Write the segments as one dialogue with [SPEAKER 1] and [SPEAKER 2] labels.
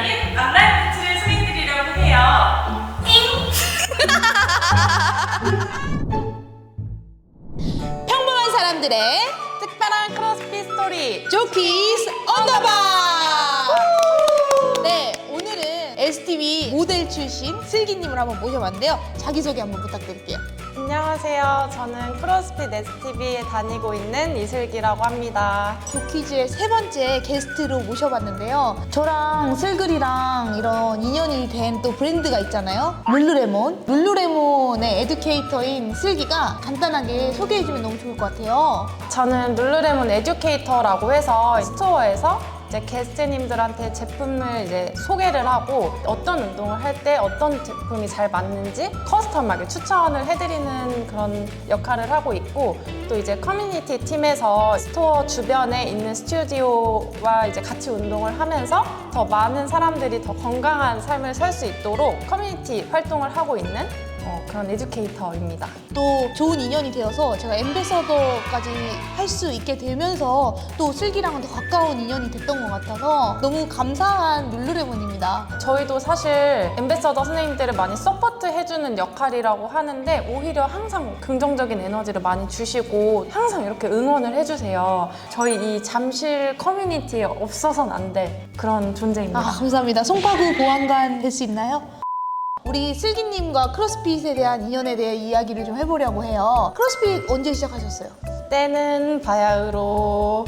[SPEAKER 1] 사람들의
[SPEAKER 2] 특별한 크로스핏 스토리.
[SPEAKER 1] 조키스 언더바! 네, 오늘은 STV 모델 출신 슬기님을 한번 모셔봤는데요. 자기소개 한번 부탁드릴게요.
[SPEAKER 2] 안녕하세요. 저는 크로스핏 STV에 다니고 있는 이슬기라고 합니다.
[SPEAKER 1] 조키즈의 세 번째 게스트로 모셔봤는데요. 저랑 슬글이랑 이런 인연이 된 또 브랜드가 있잖아요. 룰루레몬. 룰루레몬의 에듀케이터인 슬기가 간단하게 소개해주면 너무 좋을 것 같아요.
[SPEAKER 2] 저는 룰루레몬 에듀케이터라고 해서 스토어에서 이제 게스트님들한테 제품을 이제 소개를 하고 어떤 운동을 할 때 어떤 제품이 잘 맞는지 커스텀하게 추천을 해드리는 그런 역할을 하고 있고 또 이제 커뮤니티 팀에서 스토어 주변에 있는 스튜디오와 이제 같이 운동을 하면서 더 많은 사람들이 더 건강한 삶을 살 수 있도록 커뮤니티 활동을 하고 있는 어, 그런 에듀케이터입니다.
[SPEAKER 1] 또 좋은 인연이 되어서 제가 엠베서더까지 할 수 있게 되면서 또 슬기랑은 더 가까운 인연이 됐던 것 같아서 너무 감사한 룰루레몬입니다.
[SPEAKER 2] 저희도 사실 엠베서더 선생님들을 많이 서포트 해주는 역할이라고 하는데 오히려 항상 긍정적인 에너지를 많이 주시고 항상 이렇게 응원을 해주세요. 저희 이 잠실 커뮤니티에 없어서는 안될 그런 존재입니다.
[SPEAKER 1] 아, 감사합니다. 송파구 보안관 될 수 있나요? 우리 슬기님과 크로스핏에 대한 인연에 대해 이야기를 좀 해보려고 해요. 크로스핏 언제 시작하셨어요?
[SPEAKER 2] 때는 바야흐로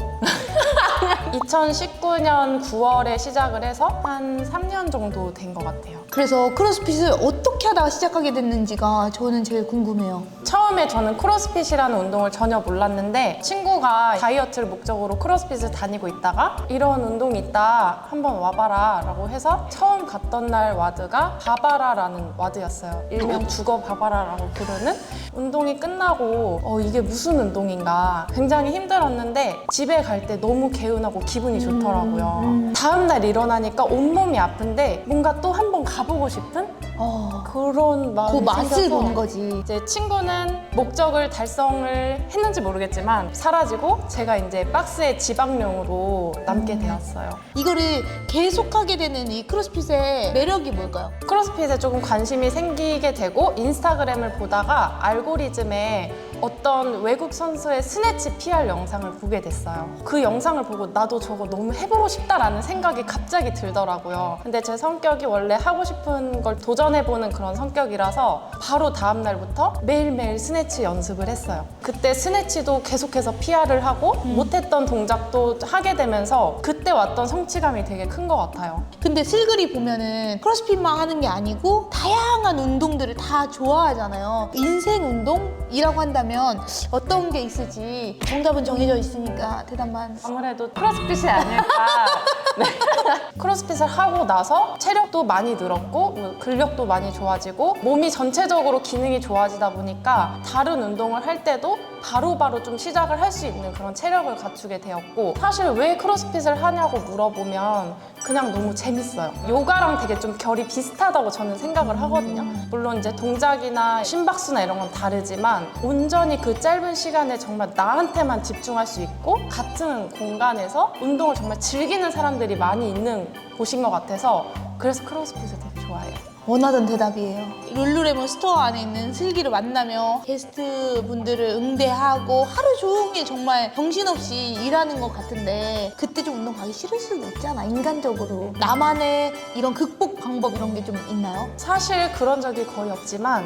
[SPEAKER 2] 2019년 9월에 시작을 해서 한 3년 정도 된 것 같아요.
[SPEAKER 1] 그래서 크로스핏을 어떻게 하다가 시작하게 됐는지가 저는 제일 궁금해요.
[SPEAKER 2] 처음에 저는 크로스핏이라는 운동을 전혀 몰랐는데 친구가 다이어트를 목적으로 크로스핏을 다니고 있다가 이런 운동이 있다 한번 와봐라 라고 해서 처음 갔던 날 와드가 바바라라는 와드였어요. 일명 죽어 바바라라고 부르는. 운동이 끝나고 어, 이게 무슨 운동인가? 굉장히 힘들었는데 집에 갈 때 너무 개운하고 기분이 좋더라고요. 다음날 일어나니까 온몸이 아픈데 뭔가 또 한 번 가 보고 싶은
[SPEAKER 1] 어,
[SPEAKER 2] 그런 마음이
[SPEAKER 1] 그 맛을
[SPEAKER 2] 생겨서
[SPEAKER 1] 보는 거지.
[SPEAKER 2] 이제 친구는 목적을 달성을 했는지 모르겠지만 사라지고 제가 이제 박스의 지방령으로 남게 되었어요.
[SPEAKER 1] 이거를 계속하게 되는 이 크로스핏의 매력이 뭘까요?
[SPEAKER 2] 크로스핏에 조금 관심이 생기게 되고 인스타그램을 보다가 알고리즘에 어떤 외국 선수의 스네치 PR 영상을 보게 됐어요. 그 영상을 보고 나도 저거 너무 해보고 싶다라는 생각이 갑자기 들더라고요. 근데 제 성격이 원래 하고 싶은 걸 도전 해보는 그런 성격이라서 바로 다음 날부터 매일매일 스네치 연습을 했어요. 그때 스네치도 계속해서 PR을 하고 못했던 동작도 하게 되면서 그 때 왔던 성취감이 되게 큰 것 같아요.
[SPEAKER 1] 근데 슬글이 보면은 크로스핏만 하는 게 아니고 다양한 운동들을 다 좋아하잖아요. 인생 운동이라고 한다면 어떤 게 있을지 정답은 정해져 있으니까 대답만.
[SPEAKER 2] 아무래도 크로스핏이 아닐까. 네. 크로스핏을 하고 나서 체력도 많이 늘었고 뭐 근력도 많이 좋아지고 몸이 전체적으로 기능이 좋아지다 보니까 다른 운동을 할 때도 바로바로 좀 시작을 할 수 있는 그런 체력을 갖추게 되었고 사실 왜 크로스핏을 하냐고 물어보면 그냥 너무 재밌어요. 요가랑 되게 좀 결이 비슷하다고 저는 생각을 하거든요. 물론 이제 동작이나 심박수나 이런 건 다르지만 온전히 그 짧은 시간에 정말 나한테만 집중할 수 있고 같은 공간에서 운동을 정말 즐기는 사람들이 많이 있는 곳인 것 같아서 그래서 크로스핏을 되게 좋아해요.
[SPEAKER 1] 원하던 대답이에요. 룰루레몬 스토어 안에 있는 슬기를 만나며 게스트 분들을 응대하고 하루 종일 정말 정신없이 일하는 것 같은데 그때 좀 운동 가기 싫을 수도 있잖아 인간적으로 나만의 이런 극복 방법 이런 게 좀 있나요?
[SPEAKER 2] 사실 그런 적이 거의 없지만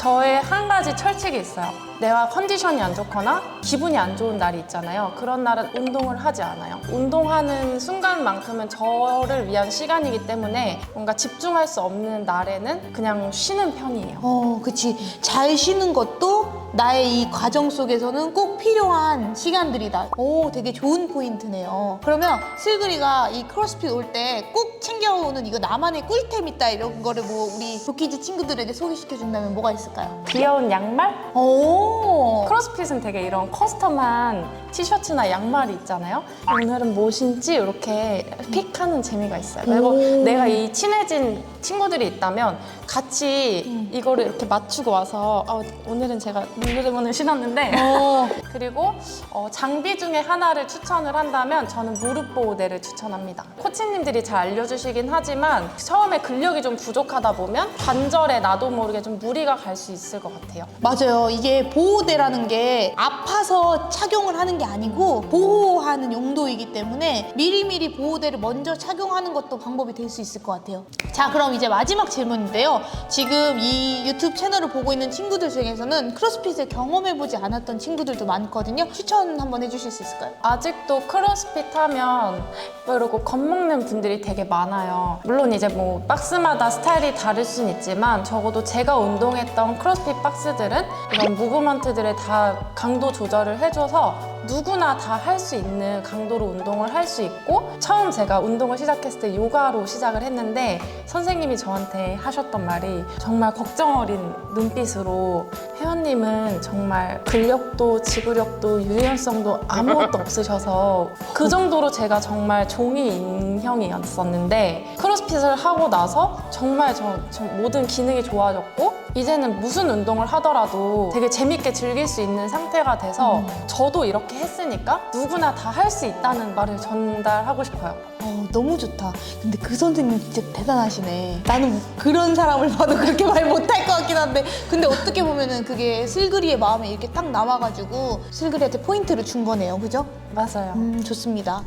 [SPEAKER 2] 저의 한 가지 철칙이 있어요. 내가 컨디션이 안 좋거나 기분이 안 좋은 날이 있잖아요. 그런 날은 운동을 하지 않아요. 운동하는 순간만큼은 저를 위한 시간이기 때문에 뭔가 집중할 수 없는 날에는 그냥 쉬는 편이에요.
[SPEAKER 1] 어, 그치. 잘 쉬는 것도 나의 이 과정 속에서는 꼭 필요한 시간들이다. 오, 되게 좋은 포인트네요. 그러면 슬그리가 이 크로스핏 올 때 꼭 챙겨오는 이거 나만의 꿀템 있다 이런 거를 뭐 우리 도키즈 친구들에게 소개시켜 준다면 뭐가 있을까요?
[SPEAKER 2] 귀여운 양말?
[SPEAKER 1] 오,
[SPEAKER 2] 크로스핏은 되게 이런 커스텀한 티셔츠나 양말이 있잖아요. 오늘은 뭐 신지 이렇게 픽하는 재미가 있어요. 그리고
[SPEAKER 1] 오.
[SPEAKER 2] 내가 이 친해진 친구들이 있다면 같이 이거를 이렇게 맞추고 와서 아, 오늘은 제가 룰루레몬을 신었는데
[SPEAKER 1] 어.
[SPEAKER 2] 그리고 어, 장비 중에 하나를 추천을 한다면 저는 무릎 보호대를 추천합니다. 코치님들이 잘 알려주시긴 하지만 처음에 근력이 좀 부족하다 보면 관절에 나도 모르게 좀 무리가 갈 수 있을 것 같아요.
[SPEAKER 1] 맞아요. 이게 보호대라는 게 아파서 착용을 하는 게 아니고 보호하는 용도이기 때문에 미리미리 보호대를 먼저 착용하는 것도 방법이 될 수 있을 것 같아요. 자, 그럼 이제 마지막 질문인데요. 지금 이 유튜브 채널을 보고 있는 친구들 중에서는 크로스핏을 경험해보지 않았던 친구들도 많거든요. 추천 한번 해주실 수 있을까요?
[SPEAKER 2] 아직도 크로스핏 하면 뭐 이러고 겁먹는 분들이 되게 많아요. 물론 이제 뭐 박스마다 스타일이 다를 순 있지만 적어도 제가 운동했던 크로스핏 박스들은 이런 무브먼트들을 다 강도 조절을 해줘서 누구나 다 할 수 있는 강도로 운동을 할 수 있고 처음 제가 운동을 시작했을 때 요가로 시작을 했는데 선생님이 저한테 하셨던 말이 정말 걱정 어린 눈빛으로 회원님은 정말 근력도 지구력도 유연성도 아무것도 없으셔서 그 정도로 제가 정말 종이 인형이었었는데 크로스핏을 하고 나서 정말 저, 저 모든 기능이 좋아졌고 이제는 무슨 운동을 하더라도 되게 재밌게 즐길 수 있는 상태가 돼서 저도 이렇게 했으니까 누구나 다 할 수 있다는 말을 전달하고 싶어요.
[SPEAKER 1] 어, 너무 좋다. 근데 그 선생님 진짜 대단하시네. 나는 그런 사람을 봐도 그렇게 말 못할 것 같긴 한데. 근데 어떻게 보면은 그게 슬그리의 마음에 이렇게 딱 남아가지고 슬그리한테 포인트를 준 거네요. 그죠?
[SPEAKER 2] 맞아요.
[SPEAKER 1] 음, 좋습니다.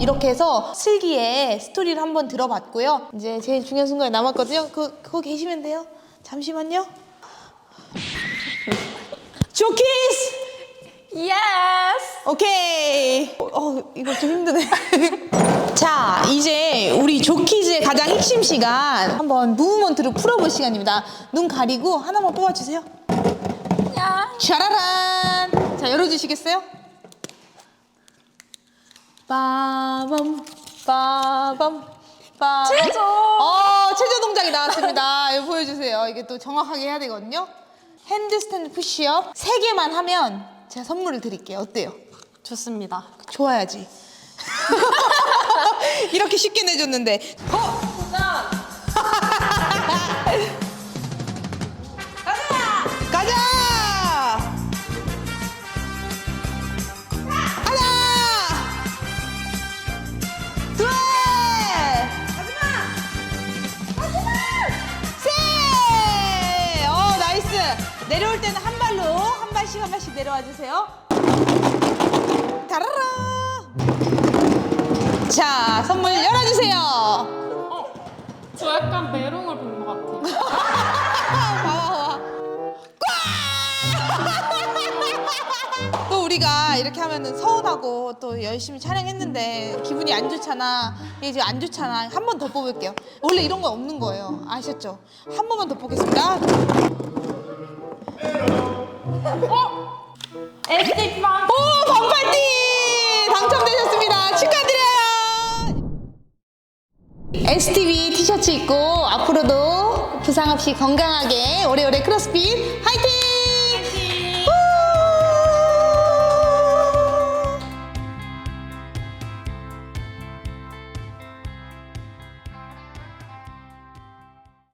[SPEAKER 1] 이렇게 해서 슬기의 스토리를 한번 들어봤고요. 이제 제일 중요한 순간이 남았거든요. 그, 그거 계시면 돼요. 잠시만요. 조키스!
[SPEAKER 2] 예스!
[SPEAKER 1] 오케이. 어, 이거 좀 힘드네. 자, 이제 우리 조키즈의 가장 핵심 시간 한번 무브먼트를 풀어볼 시간입니다. 눈 가리고 하나만 뽑아주세요. 샤라란. 자, 열어주시겠어요? 빠 밤, 빠밤, 빠밤.
[SPEAKER 2] 체조!
[SPEAKER 1] 어, 체조 동작이 나왔습니다. 이거 보여주세요. 이게 또 정확하게 해야 되거든요. 핸드스탠드 푸시업 세개만 하면 제가 선물을 드릴게요. 어때요?
[SPEAKER 2] 좋습니다.
[SPEAKER 1] 좋아야지. 이렇게 쉽게 내줬는데. 어? 내려올 때는 한 발로 한 발씩 한 발씩 내려와 주세요. 따라라. 자, 선물 열어주세요.
[SPEAKER 2] 저 약간 메롱을 본 것 같아요.
[SPEAKER 1] 꽉! 또 우리가 이렇게 하면은 서운하고 또 열심히 촬영했는데 기분이 안 좋잖아. 이게 지금 안 좋잖아. 한 번 더 뽑을게요. 원래 이런 건 없는 거예요. 아셨죠? 한 번만 더 뽑겠습니다.
[SPEAKER 2] 에스티팡!
[SPEAKER 1] 오, 반팔티 당첨되셨습니다. 축하드려요. STV 티셔츠 입고 앞으로도 부상 없이 건강하게 오래오래 크로스핏 화이팅!